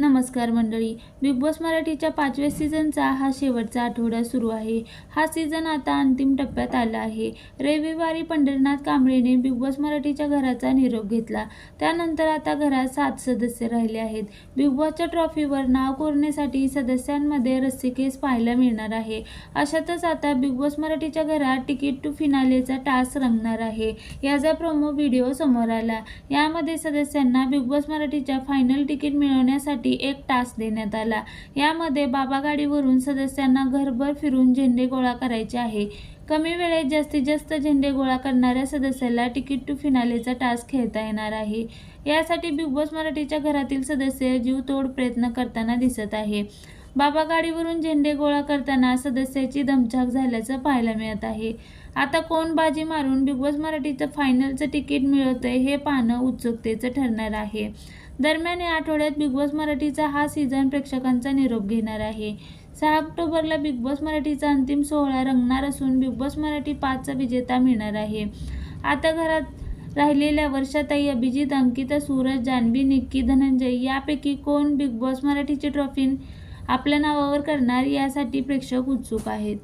नमस्कार मंडळी big boss मराठीच्या पाचव्या सीझनचा हा शेवटचा आठवडा सुरू आहे. हा सीझन आता अंतिम टप्प्यात आला आहे. रविवारी पंढरीनाथ कांबळेने बिग बॉस मराठीच्या घराचा निरोप घेतला. त्यानंतर आता घरात सात सदस्य राहिले आहेत. बिग बॉसच्या ट्रॉफीवर नाव कोरण्यासाठी सदस्यांमध्ये रस्सीखेच पाहायला मिळणार आहे. अशातच आता बिग बॉस मराठीच्या घरात तिकीट टू फिनालेचा टास्क रंगणार आहे. याचा प्रोमो व्हिडिओ समोर आला. यामध्ये सदस्यांना बिग बॉस मराठीच्या फायनल तिकीट मिळवण्यासाठी एक टास्क देण्यात आला. यामध्ये बाबा गाडीवरून सदस्यांना घरभर फिरून झेंडे गोळा करायचे आहे. कमी वेळेत जास्तीत जास्त झेंडे गोळा करणाऱ्या सदस्याला तिकीट टू फिनालेचा टास्क खेळता येणार आहे. यासाठी बिग बॉस मराठीच्या घरातील सदस्य जीवतोड प्रयत्न करताना दिसत आहे. बाबा गाडीवरून झेंडे गोळा करताना सदस्याची दमछाक झाल्याचं पाहायला मिळत आहे. आता कोण बाजी मारून बिग बॉस मराठीचं फायनलचं तिकीट मिळवतंय हे पाहणं उत्सुकतेचं ठरणार आहे. दरम्यान या आठवड्यात बिग बॉस मराठीचा हा सीझन प्रेक्षकांचा निरोप घेणार आहे. सहा ऑक्टोबरला बिग बॉस मराठीचा अंतिम सोहळा रंगणार असून बिग बॉस मराठी पाचचा विजेता मिळणार आहे. आता घरात राहिलेल्या वर्षाताई अभिजित अंकिता सूरज जान्हवी निक्की धनंजय यापैकी कोण बिग बॉस मराठीची ट्रॉफी आपल्या नावावर करणार यासाठी प्रेक्षक उत्सुक आहेत.